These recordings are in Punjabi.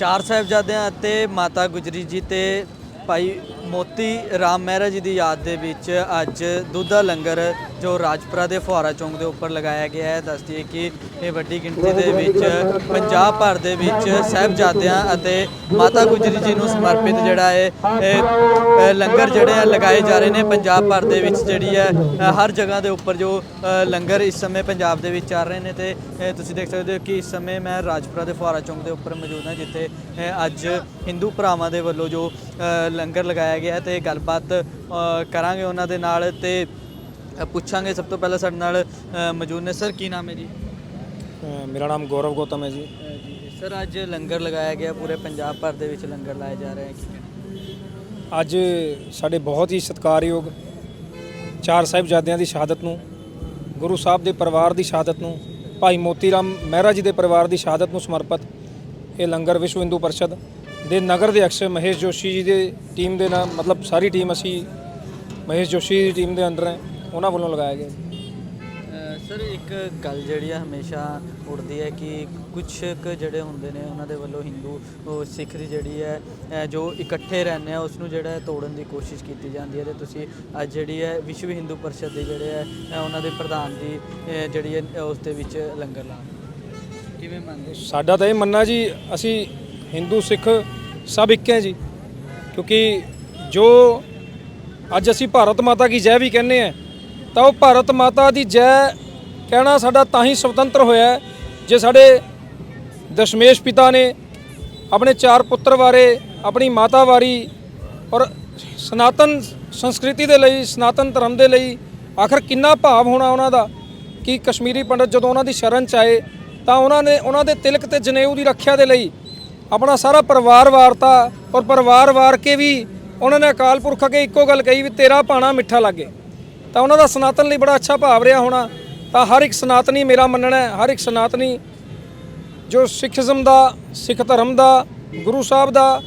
ਚਾਰ ਸਾਹਿਬਜ਼ਾਦਿਆਂ ਅਤੇ ਮਾਤਾ ਗੁਜਰੀ ਜੀ ਤੇ ਭਾਈ ਮੋਤੀ ਰਾਮ ਮਹਿਰਾ ਜੀ ਦੀ ਯਾਦ ਦੇ ਵਿੱਚ ਅੱਜ ਦੁੱਧ ਦਾ ਲੰਗਰ ਜੋ ਰਾਜਪੁਰਾ ਦੇ ਫੁਹਾਰਾ ਚੌਂਕ ਦੇ ਉੱਪਰ ਲਗਾਇਆ ਗਿਆ ਹੈ ਦੱਸਦੀ ਹੈ ਕਿ ਇਹ ਵੱਡੀ ਗਿਣਤੀ ਦੇ ਵਿੱਚ ਪੰਜਾਬ ਭਰ ਦੇ ਵਿੱਚ ਸਾਹਿਬਜ਼ਾਦਿਆਂ ਅਤੇ ਮਾਤਾ ਗੁਜਰੀ ਜੀ ਨੂੰ ਸਮਰਪਿਤ ਜਿਹੜਾ ਹੈ ਲੰਗਰ ਜਿਹੜੇ ਆ ਲਗਾਏ ਜਾ ਰਹੇ ਨੇ ਪੰਜਾਬ ਭਰ ਦੇ ਵਿੱਚ ਜਿਹੜੀ ਹੈ ਹਰ ਜਗ੍ਹਾ ਦੇ ਉੱਪਰ ਜੋ ਲੰਗਰ ਇਸ ਸਮੇਂ ਪੰਜਾਬ ਦੇ ਵਿੱਚ ਚੱਲ ਰਹੇ ਨੇ ਤੇ ਤੁਸੀਂ ਦੇਖ ਸਕਦੇ ਹੋ ਕਿ ਇਸ ਸਮੇਂ ਮੈਂ ਰਾਜਪੁਰਾ ਦੇ ਫੁਹਾਰਾ ਚੌਂਕ ਦੇ ਉੱਪਰ ਮੌਜੂਦ ਹਾਂ ਜਿੱਥੇ ਅੱਜ ਹਿੰਦੂ ਭਰਾਵਾਂ ਦੇ ਵੱਲੋਂ ਜੋ ਲੰਗਰ ਲਗਾਇਆ ਗਿਆ ਤੇ ਗੱਲਬਾਤ ਕਰਾਂਗੇ ਉਹਨਾਂ ਦੇ ਨਾਲ ਤੇ ਪੁੱਛਾਂਗੇ ਸਭ ਤੋਂ ਪਹਿਲਾਂ ਸਾਡੇ ਨਾਲ ਮੌਜੂਦ ਨੇ। ਸਰ ਕੀ ਨਾਮ ਹੈ ਜੀ? ਮੇਰਾ ਨਾਮ ਗੌਰਵ ਗੌਤਮ ਹੈ ਜੀ। ਜੀ। ਸਰ ਅੱਜ ਲੰਗਰ ਲਗਾਇਆ ਗਿਆ ਪੂਰੇ ਪੰਜਾਬ ਭਰ ਦੇ ਵਿੱਚ ਲੰਗਰ ਲਾਏ ਜਾ ਰਹੇ ਹੈ ਅੱਜ ਸਾਡੇ ਬਹੁਤ ਹੀ ਸਤਿਕਾਰਯੋਗ ਚਾਰ ਸਾਹਿਬਜ਼ਾਦਿਆਂ ਦੀ ਸ਼ਹਾਦਤ ਨੂੰ ਗੁਰੂ ਸਾਹਿਬ ਦੇ ਪਰਿਵਾਰ ਦੀ ਸ਼ਹਾਦਤ ਨੂੰ ਭਾਈ ਮੋਤੀ ਰਾਮ ਮਹਿਰਾ ਜੀ ਦੇ ਪਰਿਵਾਰ ਦੀ ਸ਼ਹਾਦਤ ਨੂੰ ਸਮਰਪਿਤ ਇਹ ਲੰਗਰ ਵਿਸ਼ਵ ਹਿੰਦੂ ਪਰਿਸ਼ਦ ਦੇ ਨਗਰ ਦੇ ਅਕਸ਼ਰ ਮਹੇਸ਼ ਜੋਸ਼ੀ ਜੀ ਦੇ ਟੀਮ ਦੇ ਨਾਲ ਮਤਲਬ ਸਾਰੀ ਟੀਮ ਅਸੀਂ ਮਹੇਸ਼ ਜੋਸ਼ੀ ਦੀ ਟੀਮ ਦੇ ਅੰਡਰ ਹੈ। ਉਹਨਾਂ ਵੱਲੋਂ ਲਗਾਇਆ ਗਿਆ ਅ, ਸਰ ਇੱਕ ਗੱਲ ਜਿਹੜੀ ਆ ਹਮੇਸ਼ਾ ਉੱਠਦੀ ਹੈ ਕਿ ਕੁਝ ਕੁ ਜਿਹੜੇ ਹੁੰਦੇ ਨੇ ਉਹਨਾਂ ਦੇ ਵੱਲੋਂ ਹਿੰਦੂ ਉਹ ਸਿੱਖ ਦੀ ਜਿਹੜੀ ਹੈ ਜੋ ਇਕੱਠੇ ਰਹਿੰਦੇ ਆ ਉਸ ਨੂੰ ਜਿਹੜਾ ਹੈ ਤੋੜਨ ਦੀ ਕੋਸ਼ਿਸ਼ ਕੀਤੀ ਜਾਂਦੀ ਹੈ ਤੇ ਤੁਸੀਂ ਅੱਜ ਜਿਹੜੀ ਹੈ ਵਿਸ਼ਵ ਹਿੰਦੂ ਪਰਿਸ਼ਦ ਦੇ ਜਿਹੜੇ ਹੈ ਉਹਨਾਂ ਦੇ ਪ੍ਰਧਾਨ ਦੀ ਜਿਹੜੀ ਹੈ ਉਸ ਦੇ ਵਿੱਚ ਲੰਗਰ ਲਾ ਕਿਵੇਂ ਮੰਨਦੇ ਸਾਡਾ ਤਾਂ ਇਹ ਮੰਨਣਾ ਜੀ ਅਸੀਂ ਹਿੰਦੂ ਸਿੱਖ ਸਭ ਇੱਕ ਹੈ ਜੀ। ਕਿਉਂਕਿ ਜੋ ਅੱਜ ਅਸੀਂ ਭਾਰਤ ਮਾਤਾ ਕੀ ਜੈ ਵੀ ਕਹਿੰਦੇ ਆ ਤਾਂ ਉਹ ਭਾਰਤ ਮਾਤਾ ਦੀ ਜੈ ਕਹਿਣਾ ਸਾਡਾ ਤਾਂ ਹੀ ਸੁਤੰਤਰ ਹੋਇਆ ਜੇ ਸਾਡੇ ਦਸ਼ਮੇਸ਼ ਪਿਤਾ ਨੇ ਆਪਣੇ ਚਾਰ ਪੁੱਤਰ ਬਾਰੇ ਆਪਣੀ ਮਾਤਾ ਵਾਰੀ ਔਰ ਸਨਾਤਨ ਸੰਸਕ੍ਰਿਤੀ ਦੇ ਲਈ, ਸਨਾਤਨ ਧਰਮ ਦੇ ਲਈ ਆਖਰ ਕਿੰਨਾ ਭਾਵ ਹੋਣਾ ਉਹਨਾਂ ਦਾ? ਕਿ ਕਸ਼ਮੀਰੀ ਪੰਡਤ ਜਦੋਂ ਉਹਨਾਂ ਦੀ ਸ਼ਰਨ ਚ ਆਏ, ਤਾਂ ਉਹਨਾਂ ਨੇ ਉਹਨਾਂ ਦੇ ਤਿਲਕ ਤੇ ਜਨੇਊ ਦੀ ਰੱਖਿਆ ਦੇ ਲਈ ਆਪਣਾ ਸਾਰਾ ਪਰਿਵਾਰ ਵਾਰਤਾ ਔਰ ਪਰਿਵਾਰ ਵਾਰ ਕੇ ਵੀ ਉਹਨਾਂ ਨੇ ਅਕਾਲ ਪੁਰਖ ਅੱਗੇ ਇੱਕੋ ਗੱਲ ਕਹੀ ਵੀ ਤੇਰਾ ਪਾਣਾ ਮਿੱਠਾ ਲੱਗੇ। ਤਾਂ ਉਹਨਾਂ ਦਾ ਸਨਾਤਨ ਲਈ ਬੜਾ ਅੱਛਾ ਭਾਵ ਰਿਹਾ ਹੋਣਾ। ਤਾਂ ਹਰ ਇੱਕ ਸਨਾਤਨੀ ਮੇਰਾ ਮੰਨਣਾ ਹੈ, ਹਰ ਇੱਕ ਸਨਾਤਨੀ ਜੋ ਸਿੱਖੀਜ਼ਮ ਦਾ, ਸਿੱਖ ਧਰਮ ਦਾ, ਗੁਰੂ ਸਾਹਿਬ ਦਾ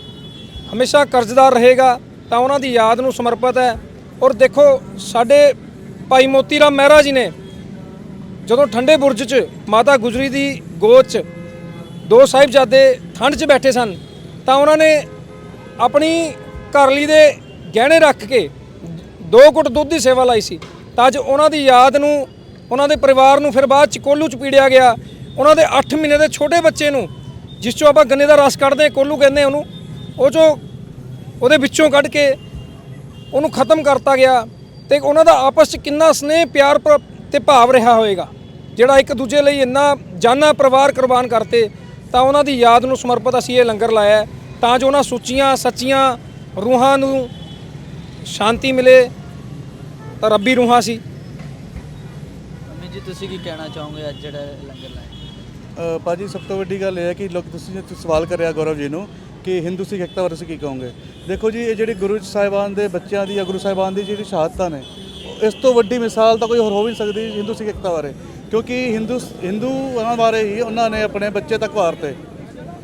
ਹਮੇਸ਼ਾ ਕਰਜ਼ਦਾਰ ਰਹੇਗਾ, ਤਾਂ ਉਹਨਾਂ ਦੀ ਯਾਦ ਨੂੰ ਸਮਰਪਿਤ ਹੈ। ਔਰ ਦੇਖੋ, ਸਾਡੇ ਭਾਈ ਮੋਤੀ ਰਾਮ ਮਹਿਰਾ ਜੀ ਨੇ ਜਦੋਂ ਠੰਡੇ ਬੁਰਜ 'ਚ, ਮਾਤਾ ਗੁਜਰੀ ਦੀ ਗੋਦ 'ਚ ਦੋ ਸਾਹਿਬਜ਼ਾਦੇ ਠੰਡ 'ਚ ਬੈਠੇ ਸਨ, ਤਾਂ ਉਹਨਾਂ ਨੇ ਆਪਣੀ ਘਰਲੀ ਦੇ ਗਹਿਣੇ ਰੱਖ ਕੇ ਦੋ ਘੁੱਟ ਦੁੱਧ ਦੀ ਸੇਵਾ ਲਾਈ ਸੀ। ਤਾਂ ਅੱਜ ਉਹਨਾਂ ਦੀ ਯਾਦ ਨੂੰ, ਉਹਨਾਂ ਦੇ ਪਰਿਵਾਰ ਨੂੰ ਫਿਰ ਬਾਅਦ 'ਚ ਕੋਲੂ 'ਚ ਪੀੜਿਆ ਗਿਆ। ਉਹਨਾਂ ਦੇ 8 ਮਹੀਨੇ ਦੇ ਛੋਟੇ ਬੱਚੇ ਨੂੰ, ਜਿਸ 'ਚੋਂ ਆਪਾਂ ਗੰਨੇ ਦਾ ਰਸ ਕੱਢਦੇ ਕੋਲੂ ਕਹਿੰਦੇ ਉਹਨੂੰ, ਉਹ 'ਚੋਂ ਉਹਦੇ ਵਿੱਚੋਂ ਕੱਢ ਕੇ ਉਹਨੂੰ ਖਤਮ ਕਰਤਾ ਗਿਆ। ਤੇ ਉਹਨਾਂ ਦਾ ਆਪਸ 'ਚ ਕਿੰਨਾ ਸਨੇਹ, ਪਿਆਰ ਪ- ਤੇ ਭਾਵ ਰਿਹਾ ਹੋਵੇਗਾ। ਜਿਹੜਾ ਇੱਕ ਦੂਜੇ ਲਈ ਇੰਨਾ ਜਾਨਾ ਪਰਿਵਾਰ ਕੁਰਬਾਨ ਕਰਤੇ, ਤਾਂ ਉਹਨਾਂ ਦੀ ਯਾਦ ਨੂੰ ਸਮਰਪਿਤ ਅਸੀਂ ਇਹ ਲੰਗਰ ਲਾਇਆ ਤਾਂ ਜੋ ਉਹਨਾਂ ਸੁੱਚੀਆਂ, ਸੱਚੀਆਂ ਰੂਹਾਂ ਨੂੰ ਸ਼ਾਂਤੀ ਮਿਲੇ। ਰੱਬੀ ਰੂਹਾਂ ਸੀ। ਅਮੀ ਜੀ ਤੁਸੀਂ ਕੀ ਕਹਿਣਾ ਚਾਹੋਗੇ ਅੱਜ ਜਿਹੜਾ ਲੰਗਰ ਲਾਇਆ? ਅ, ਭਾਜੀ ਸਭ ਤੋਂ ਵੱਡੀ ਗੱਲ ਇਹ ਹੈ ਕਿ ਲੋਕ ਤੁਸੀਂ ਜੋ ਸਵਾਲ ਕਰਿਆ ਗੌਰਵ ਜੀ ਨੂੰ ਕਿ ਹਿੰਦੂ ਸਿੱਖ ਏਕਤਾ ਬਾਰੇ ਤੁਸੀਂ ਕੀ ਕਹੋਗੇ? ਦੇਖੋ ਜੀ ਇਹ ਜਿਹੜੀ ਗੁਰੂ ਸਾਹਿਬਾਨ ਦੇ ਬੱਚਿਆਂ ਦੀ ਜਾਂ ਗੁਰੂ ਸਾਹਿਬਾਨ ਦੀ ਜਿਹੜੀ ਸ਼ਹਾਦਤਾਂ ਨੇ ਇਸ ਤੋਂ ਵੱਡੀ ਮਿਸਾਲ ਤਾਂ ਕੋਈ ਹੋਰ ਹੋ ਵੀ ਨਹੀਂ ਸਕਦੀ ਹਿੰਦੂ ਸਿੱਖ ਏਕਤਾ ਬਾਰੇ। ਕਿਉਂਕਿ ਹਿੰਦੂ ਹਿੰਦੂ ਉਹਨਾਂ ਬਾਰੇ ਹੀ ਉਹਨਾਂ ਨੇ ਆਪਣੇ ਬੱਚੇ ਤੱਕ ਵਾਰਤੇ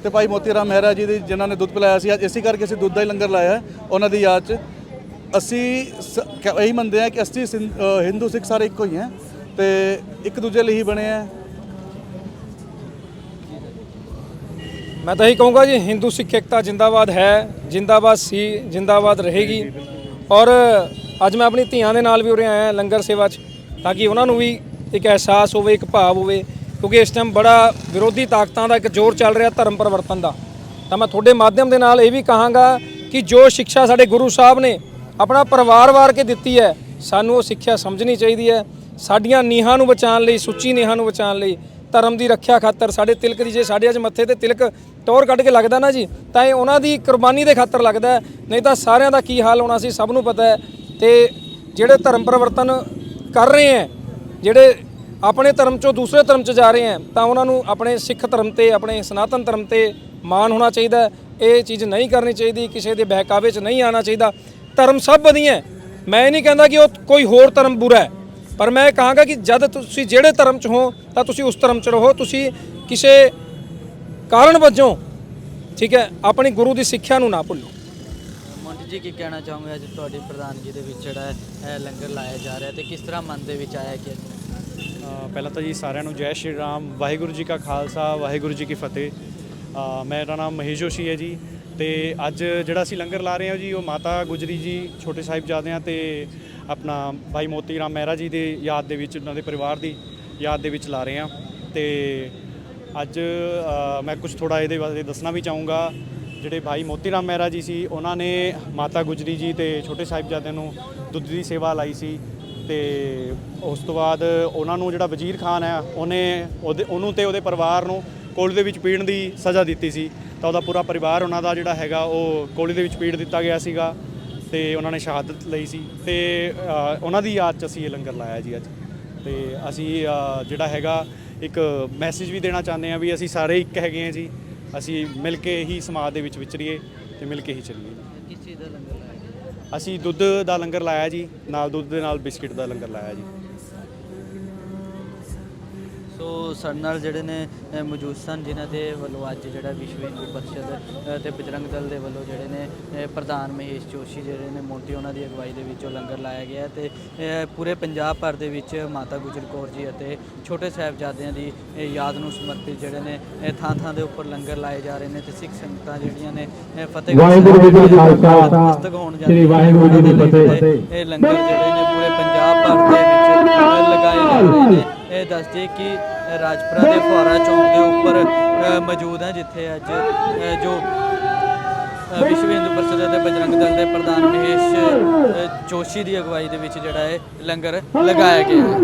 ਤੇ। ਭਾਈ ਮੋਤੀ ਰਾਮ ਮਹਿਰਾ ਜੀ ਦੀ ਜਿਨ੍ਹਾਂ ਨੇ ਦੁੱਧ ਪਿਲਾਇਆ ਸੀ ਅੱਜ ਇਸੇ ਕਰਕੇ ਅਸੀਂ ਦੁੱਧ ਦਾ ਹੀ ਲੰਗਰ ਲਾਇਆ ਹੈ, ਉਹਨਾਂ ਦੀ ਯਾਦ 'ਚ। ਅਸੀਂ ਸ- ਕ- ਇਹੀ ਮੰਨਦੇ ਹਾਂ ਕਿ ਅਸੀਂ ਸਿੰ- ਅ, ਹਿੰਦੂ ਸਿੱਖ ਸਾਰੇ ਇੱਕੋ ਹੀ ਹੈ ਤੇ ਇੱਕ ਦੂਜੇ ਲਈ ਹੀ ਬਣੇ ਆ ਮੈਂ ਤਾਂ ਇਹੀ ਕਹੂੰਗਾ ਜੀ ਹਿੰਦੂ ਸਿੱਖ ਏਕਤਾ ਜਿੰਦਾਬਾਦ ਹੈ ਜਿੰਦਾਬਾਦ ਸੀ ਜਿੰਦਾਬਾਦ ਰਹੇਗੀ। ਔਰ ਅੱਜ ਮੈਂ ਆਪਣੀ ਧੀਆਂ ਦੇ ਨਾਲ ਵੀ ਉਰੇ ਆਇਆ ਲੰਗਰ ਸੇਵਾ 'ਚ ਤਾਂ ਕਿ ਉਹਨਾਂ ਨੂੰ ਵੀ ਇੱਕ ਅਹਿਸਾਸ ਹੋਵੇ ਇੱਕ ਭਾਵ ਹੋਵੇ ਕਿਉਂਕਿ ਇਸ ਟਾਈਮ ਬੜਾ ਵਿਰੋਧੀ ਤਾਕਤਾਂ ਦਾ ਇੱਕ ਜ਼ੋਰ ਚੱਲ ਰਿਹਾ ਧਰਮ ਪਰਿਵਰਤਨ ਦਾ। ਤਾਂ ਮੈਂ ਤੁਹਾਡੇ ਮਾਧਿਅਮ ਦੇ ਨਾਲ ਇਹ ਵੀ ਕਹਾਂਗਾ ਕਿ ਜੋ ਸਿੱਖਿਆ ਸਾਡੇ ਗੁਰੂ ਸਾਹਿਬ ਨੇ ਆਪਣਾ ਪਰਿਵਾਰ ਵਾਰ ਕੇ ਦਿੱਤੀ ਹੈ। ਸਾਨੂੰ ਉਹ ਸਿੱਖਿਆ ਸਮਝਣੀ ਚਾਹੀਦੀ ਹੈ। ਸਾਡੀਆਂ ਨੀਹਾਂ ਨੂੰ ਬਚਾਉਣ ਲਈ, ਸੁੱਚੀ ਨੀਹਾਂ ਨੂੰ ਬਚਾਉਣ ਲਈ, ਧਰਮ ਦੀ ਰੱਖਿਆ ਖਾਤਰ ਸਾਡੇ ਤਿਲਕ ਦੀ ਜੇ ਸਾਡੇ ਅੱਜ ਮੱਥੇ ਤੇ ਤਿਲਕ ਟੌਰ ਕੱਢ ਕੇ ਲੱਗਦਾ ਨਾ ਜੀ, ਤਾਂ ਇਹ ਉਹਨਾਂ ਦੀ ਕੁਰਬਾਨੀ ਦੇ ਖਾਤਰ ਲੱਗਦਾ ਨਹੀਂ ਤਾਂ ਸਾਰਿਆਂ ਦਾ ਕੀ ਹਾਲ ਹੋਣਾ ਸੀ, ਸਭ ਨੂੰ ਪਤਾ ਹੈ। ਤੇ ਜਿਹੜੇ ਧਰਮ ਪਰਿਵਰਤਨ ਕਰ ਰਹੇ ਹੈ, ਜਿਹੜੇ ਆਪਣੇ ਧਰਮ ਚੋਂ ਦੂਸਰੇ ਧਰਮ 'ਚ ਜਾ ਰਹੇ ਹੈ, ਤਾਂ ਉਹਨਾਂ ਨੂੰ ਆਪਣੇ ਸਿੱਖ ਧਰਮ ਤੇ, ਆਪਣੇ ਸਨਾਤਨ ਧਰਮ ਤੇ ਮਾਣ ਹੋਣਾ ਚਾਹੀਦਾ ਇਹ ਚੀਜ਼ ਨਹੀਂ ਕਰਨੀ ਚਾਹੀਦੀ, ਕਿਸੇ ਦੇ ਬਹਿਕਾਵੇ 'ਚ ਨਹੀਂ ਆਉਣਾ ਚਾਹੀਦਾ। ਧਰਮ ਸਭ ਵਧੀਆ ਹੈ। ਮੈਂ ਇਹ ਨਹੀਂ ਕਹਿੰਦਾ ਕਿ ਉਹ ਕੋਈ ਹੋਰ ਧਰਮ ਬੁਰਾ ਹੈ ਪਰ ਮੈਂ ਇਹ ਕਹਾਂਗਾ ਕਿ ਜਦ ਤੁਸੀਂ ਜਿਹੜੇ ਧਰਮ 'ਚ ਹੋ ਤਾਂ ਤੁਸੀਂ ਉਸ ਧਰਮ 'ਚ ਰਹੋ। ਤੁਸੀਂ ਕਿਸੇ ਕਾਰਨ ਵਜੋਂ ਠੀਕ ਹੈ ਆਪਣੀ ਗੁਰੂ ਦੀ ਸਿੱਖਿਆ ਨੂੰ ਨਾ ਭੁੱਲੋ। ਜੀ ਕੀ ਕਹਿਣਾ ਚਾਹੋਗੇ? ਅੱਜ ਤੁਹਾਡੀ ਪ੍ਰਧਾਨਗੀ ਦੇ ਵਿੱਚ ਜਿਹੜਾ ਹੈ ਇਹ ਲੰਗਰ ਲਾਇਆ ਜਾ ਰਿਹਾ ਤੇ ਕਿਸ ਤਰ੍ਹਾਂ ਮਨ ਦੇ ਵਿੱਚ ਆਇਆ ਕਿ ਪਹਿਲਾਂ ਤਾਂ ਜੀ ਸਾਰਿਆਂ ਨੂੰ ਜੈ ਸ਼੍ਰੀ ਰਾਮ ਵਾਹਿਗੁਰੂ ਜੀ ਕਾ ਖਾਲਸਾ ਵਾਹਿਗੁਰੂ ਜੀ ਕੀ ਫਤਿਹ। ਮੇਰਾ ਨਾਮ ਮਹੇਸ਼ ਜੋਸ਼ੀ ਹੈ ਜੀ। ਤੇ ਅੱਜ ਜਿਹੜਾ ਅਸੀਂ ਲੰਗਰ ਲਾ ਰਹੇ ਹਾਂ ਜੀ, ਉਹ ਮਾਤਾ ਗੁਜਰੀ ਜੀ, ਛੋਟੇ ਸਾਹਿਬਜ਼ਾਦਿਆਂ ਤੇ ਆਪਣਾ ਭਾਈ ਮੋਤੀ ਰਾਮ ਮਹਿਰਾ ਜੀ ਦੇ ਯਾਦ ਦੇ ਵਿੱਚ, ਉਹਨਾਂ ਦੇ ਪਰਿਵਾਰ ਦੀ ਯਾਦ ਦੇ ਵਿੱਚ ਲਾ ਰਹੇ ਹਾਂ। ਤੇ ਅੱਜ ਮੈਂ ਕੁਝ ਥੋੜਾ ਇਹਦੇ ਬਾਰੇ ਦੱਸਣਾ ਵੀ ਚਾਹੂੰਗਾ। ਜਿਹੜੇ ਭਾਈ ਮੋਤੀ ਰਾਮ ਮਹਿਰਾ ਜੀ ਸੀ, ਉਹਨਾਂ ਨੇ ਮਾਤਾ ਗੁਜਰੀ ਜੀ ਤੇ ਛੋਟੇ ਸਾਹਿਬਜ਼ਾਦਿਆਂ ਨੂੰ ਦੁੱਧ ਦੀ ਸੇਵਾ ਲਾਈ ਸੀ। ਤੇ ਉਸ ਤੋਂ ਬਾਅਦ ਉਹਨਾਂ ਨੂੰ ਜਿਹੜਾ ਵਜ਼ੀਰ ਖਾਨ ਹੈ, ਉਹਨੇ ਉਹਦੇ, ਉਹਨੂੰ ਤੇ ਉਹਦੇ ਪਰਿਵਾਰ ਨੂੰ ਕੋਲ ਦੇ ਵਿੱਚ ਪੀਣ ਦੀ ਸਜ਼ਾ ਦਿੱਤੀ ਸੀ। ਤਾਂ ਉਹਦਾ ਪੂਰਾ ਪਰਿਵਾਰ ਉਹਨਾਂ ਦਾ ਜਿਹੜਾ ਹੈਗਾ ਉਹ ਕੋਲੀ ਦੇ ਵਿੱਚ ਪੀੜ ਦਿੱਤਾ ਗਿਆ ਸੀਗਾ ਤੇ ਉਹਨਾਂ ਨੇ ਸ਼ਹਾਦਤ ਲਈ ਸੀ ਤੇ ਉਹਨਾਂ ਦੀ ਯਾਦ 'ਚ ਅਸੀਂ ਇਹ ਲੰਗਰ ਲਾਇਆ ਜੀ ਅੱਜ। ਤੇ ਅਸੀਂ ਜਿਹੜਾ ਹੈਗਾ ਇੱਕ ਮੈਸੇਜ ਵੀ ਦੇਣਾ ਚਾਹੁੰਦੇ ਹਾਂ ਵੀ ਅਸੀਂ ਸਾਰੇ ਇੱਕ ਹੈਗੇ ਹਾਂ ਜੀ ਅਸੀਂ ਮਿਲ ਕੇ ਹੀ ਸਮਾਜ ਦੇ ਵਿੱਚ ਵਿਚਰੀਏ ਤੇ ਮਿਲ ਕੇ ਹੀ ਚੱਲੀਏ। ਕਿਸ ਚੀਜ਼ ਦਾ ਲੰਗਰ ਲਾਇਆ? ਅਸੀਂ ਦੁੱਧ ਦਾ ਲੰਗਰ ਲਾਇਆ ਜੀ ਨਾਲ ਦੁੱਧ ਦੇ ਨਾਲ ਬਿਸਕਿਟ ਦਾ ਲੰਗਰ ਲਾਇਆ ਜੀ। ਸੋ ਸਾਡੇ ਨਾਲ ਜਿਹੜੇ ਨੇ ਅ, ਮੌਜੂਦ ਸਨ ਜਿਨ੍ਹਾਂ ਦੇ ਵੱਲੋਂ ਅੱਜ ਜਿਹੜਾ ਵਿਸ਼ਵ ਹਿੰਦੂ ਪਰਿਸ਼ਦ ਅ, ਤੇ ਬਜਰੰਗ ਦਲ ਦੇ ਵੱਲੋਂ ਜਿਹੜੇ ਨੇ ਅ, ਪ੍ਰਧਾਨ ਮਹੇਸ਼ ਜੋਸ਼ੀ ਜਿਹੜੇ ਨੇ ਮੋਂਟੀ ਉਹਨਾਂ ਦੀ ਅਗਵਾਈ ਦੇ ਵਿੱਚ ਲੰਗਰ ਲਾਇਆ ਗਿਆ ਤੇ ਅ, ਪੂਰੇ ਪੰਜਾਬ ਭਰ ਦੇ ਵਿੱਚ ਮਾਤਾ ਗੁਜਰ ਕੌਰ ਜੀ ਅਤੇ ਛੋਟੇ ਸਾਹਿਬਜ਼ਾਦਿਆਂ ਦੀ ਅ, ਯਾਦ ਨੂੰ ਸਮਰਪਿਤ ਜਿਹੜੇ ਨੇ ਅ, ਥਾਂ ਥਾਂ ਦੇ ਉੱਪਰ ਲੰਗਰ ਲਾਏ ਜਾ ਰਹੇ ਨੇ ਤੇ ਸਿੱਖ ਸੰਗਤਾਂ ਜਿਹੜੀਆਂ ਨੇ ਅ, ਫਤਿਹਗੜ੍ਹ ਵਾਹਿਗੁਰੂ ਜੀ ਕਾ ਸਾਹਿਬ ਖਾਲਸਾ, ਨਤਮਸਤਕ ਹੋਣ ਜਾਂਦੀਆਂ ਸ੍ਰੀ ਵਾਹਿਗੁਰੂ ਜੀ ਲਈ ਫਤਿਹ। ਇਹ ਲੰਗਰ ਜਿਹੜੇ ਨੇ ਪੂਰੇ ਪੰਜਾਬ ਭਰ ਦੇ ਵਿੱਚ ਲਗਾਏ ਜਾ ਰਹੇ ਨੇ ਇਹ ਦੱਸਦੇ ਕਿ ਰਾਜਪੁਰਾ ਦੇ ਫੁਆਰਾ ਚੌਂਕ ਦੇ ਉੱਪਰ ਮੌਜੂਦ ਹੈ ਜਿੱਥੇ ਅੱਜ ਜੋ ਵਿਸ਼ਵ ਹਿੰਦੂ ਪਰਿਸ਼ਦ ਅਤੇ ਬਜਰੰਗ ਦਲ ਦੇ ਪ੍ਰਧਾਨ ਮਹੇਸ਼ ਜੋਸ਼ੀ ਦੀ ਅਗਵਾਈ ਦੇ ਵਿੱਚ ਜਿਹੜਾ ਹੈ ਲੰਗਰ ਲਗਾਇਆ ਗਿਆ ਹੈ।